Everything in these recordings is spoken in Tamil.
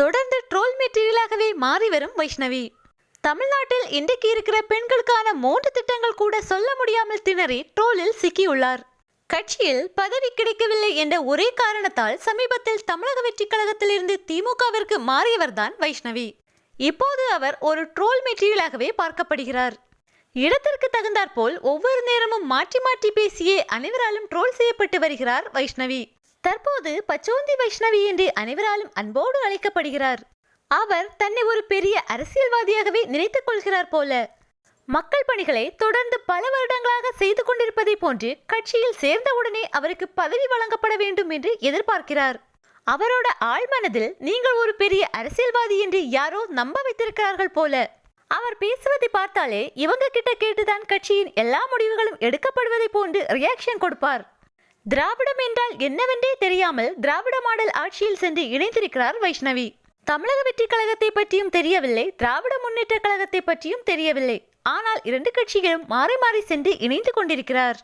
தொடர்ந்து ட்ரோல் மெட்டீரியலாகவே மாறி வரும் வைஷ்ணவி. தமிழ்நாட்டில் இன்றைக்கு இருக்கிற பெண்களுக்கான மூன்று திட்டங்கள் கூட சொல்ல முடியாமல் திணறி ட்ரோலில் சிக்கியுள்ளார். கட்சியில் பதவி கிடைக்கவில்லை என்ற ஒரே காரணத்தால் சமீபத்தில் தமிழக வெற்றிக் கழகத்திலிருந்து திமுகவிற்கு மாறியவர்தான் வைஷ்ணவி. இப்போது அவர் ஒரு ட்ரோல் மெட்டீரியலாகவே பார்க்கப்படுகிறார். இடத்திற்கு தகுந்தாற்போல் ஒவ்வொரு நேரமும் மாற்றி மாற்றி பேசியே அனைவராலும் ட்ரோல் செய்யப்பட்டு வருகிறார் வைஷ்ணவி. தற்போது பச்சோந்தி வைஷ்ணவி என்று அனைவராலும் அன்போடு அழைக்கப்படுகிறார். அவர் தன்னை ஒரு பெரிய அரசியல்வாதியாகவே நினைத்துக் கொள்கிறார் போல. மக்கள் பணிகளை தொடர்ந்து பல வருடங்களாக செய்து கொண்டிருப்பதை போன்று கட்சியில் சேர்ந்தவுடனே அவருக்கு பதவி வழங்கப்பட வேண்டும் என்று எதிர்பார்க்கிறார். அவரோட ஆழ்மனதில் நீங்கள் ஒரு பெரிய அரசியல்வாதி என்று யாரோ நம்ப வைத்திருக்கிறார்கள் போல. அவர் பேசுவதை பார்த்தாலே இவங்க கிட்ட கேட்டுதான் கட்சியின் எல்லா முடிவுகளும் எடுக்கப்படுவதை போன்று ரியாக்ஷன் கொடுப்பார். திராவிடம் என்றால் என்னவென்றே தெரியாமல் திராவிட மாடல் ஆட்சியில் சென்று இணைந்திருக்கிறார் வைஷ்ணவி. தமிழக வெற்றி கழகத்தை பற்றியும் தெரியவில்லை திராவிட முன்னேற்ற கழகத்தை பற்றியும் தெரியவில்லை. ஆனால் இரண்டு கட்சிகளும் மாறி மாறி சென்று இணைந்து கொண்டிருக்கிறார்.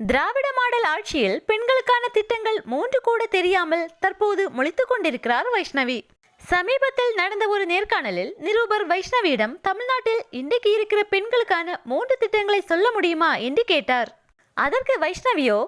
திராவிட மாடல் ஆட்சியில் பெண்களுக்கான திட்டங்கள் மூன்று கூட தெரியாமல் தற்போது முழித்துக் கொண்டிருக்கிறார் வைஷ்ணவி. சமீபத்தில் நடந்த ஒரு நேர்காணலில் நிருபர் வைஷ்ணவியிடம் தமிழ்நாட்டில் இன்றைக்கு இருக்கிற பெண்களுக்கான மூன்று திட்டங்களை சொல்ல முடியுமா என்று கேட்டார். அதற்கு வைஷ்ணவியோ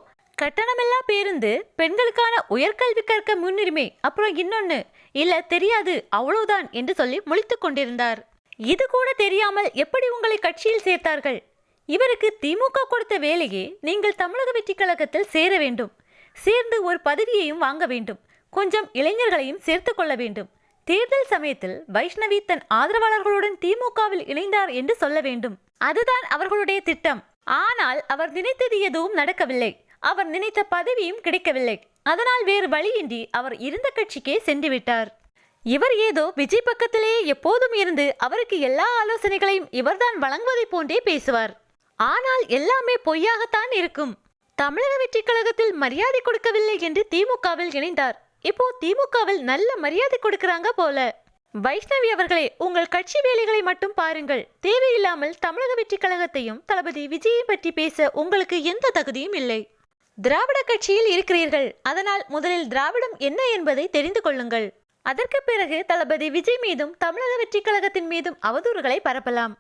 கட்டணமில்லா பேருந்து பெண்களுக்கான உயர்கல்வி கற்க முன்னுரிமை அப்புறம் இன்னொன்னு இல்ல தெரியாது அவ்வளவுதான் என்று சொல்லி முழித்துக் கொண்டிருந்தார். இது கூட தெரியாமல் எப்படி உங்களை கட்சியில் சேர்த்தார்கள்? இவருக்கு திமுக கொடுத்த வேலையே நீங்கள் தமிழக வெற்றி கழகத்தில் சேர வேண்டும். சேர்ந்து ஒரு பதவியையும் வாங்க வேண்டும். கொஞ்சம் இளைஞர்களையும் சேர்த்து கொள்ள வேண்டும். தேர்தல் சமயத்தில் வைஷ்ணவி தன் ஆதரவாளர்களுடன் திமுகவில் இணைந்தார் என்று சொல்ல வேண்டும். அதுதான் அவர்களுடைய திட்டம். ஆனால் அவர் நினைத்தது எதுவும் நடக்கவில்லை. அவர் நினைத்த பதவியும் கிடைக்கவில்லை. அதனால் வேறு வழியின்றி அவர் இருந்த கட்சிக்கே சென்று விட்டார். இவர் ஏதோ விஜய் பக்கத்திலேயே எப்போதும் இருந்து அவருக்கு எல்லா ஆலோசனைகளையும் இவர்தான் வழங்குவதைப் போன்றே பேசுவார். ஆனால் எல்லாமே பொய்யாகத்தான் இருக்கும். தமிழக வெற்றி கழகத்தில் மரியாதை கொடுக்கவில்லை என்று திமுகவில் இணைந்தார். இப்போ திமுகவில் நல்ல மரியாதை கொடுக்கிறாங்க போல. வைஷ்ணவி அவர்களே உங்கள் கட்சி வேலைகளை மட்டும் பாருங்கள். தேவையில்லாமல் தமிழக வெற்றி கழகத்தையும் தளபதி விஜயை பற்றி பேச உங்களுக்கு எந்த தகுதியும் இல்லை. திராவிட கட்சியில் இருக்கிறீர்கள். அதனால் முதலில் திராவிடம் என்ன என்பதை தெரிந்து கொள்ளுங்கள். அதற்கு பிறகு தளபதி விஜய் மீதும் தமிழக வெற்றி கழகத்தின் மீதும் அவதூறுகளை பரப்பலாம்.